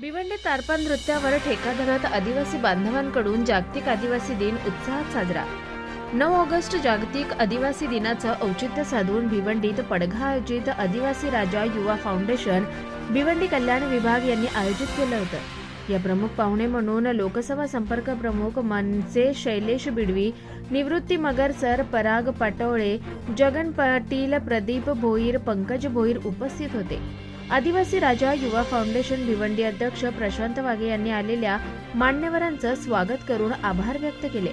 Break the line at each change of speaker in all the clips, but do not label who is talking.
भिवंडी तारपा नृत्यावर ठेका धरत आदिवासी बांधवांकडून जागतिक आदिवासी दिन उत्साहात साजरा. नऊ ऑगस्ट जागतिक आदिवासी दिनाचं औचित्य साधून भिवंडीत पडघा आयोजित आदिवासी राजा युवा फाउंडेशन भिवंडी कल्याण विभाग यांनी आयोजित केलं होतं. या प्रमुख पाहुणे म्हणून लोकसभा संपर्क प्रमुख मनसे शैलेश बिडवी निवृत्ती मगर सर पराग पाटोळे जगन पाटील प्रदीप भोईर पंकज भोईर उपस्थित होते. आदिवासी राजा युवा फाउंडेशन भिवंडी अध्यक्ष प्रशांत वाघे यांनी आलेल्या मान्यवरांचं स्वागत करून आभार व्यक्त केले.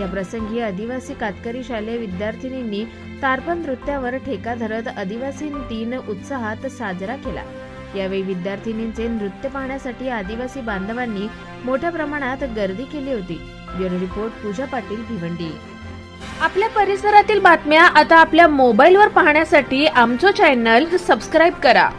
या प्रसंगी आदिवासी कातकरी शालेय विद्यार्थिनींनी तारपण नृत्यावर ठेका धरत आदिवासी दिन उत्साहात साजरा केला. यावेळी विद्यार्थिनींचे नृत्य पाहण्यासाठी आदिवासी बांधवांनी मोठ्या प्रमाणात गर्दी केली होती. Bureau report Pooja Patil Bhiwandi. आपल्या परिसरातील बातम्या आता आपल्या मोबाईलवर पाहण्यासाठी आमचं चॅनल सबस्क्राईब करा.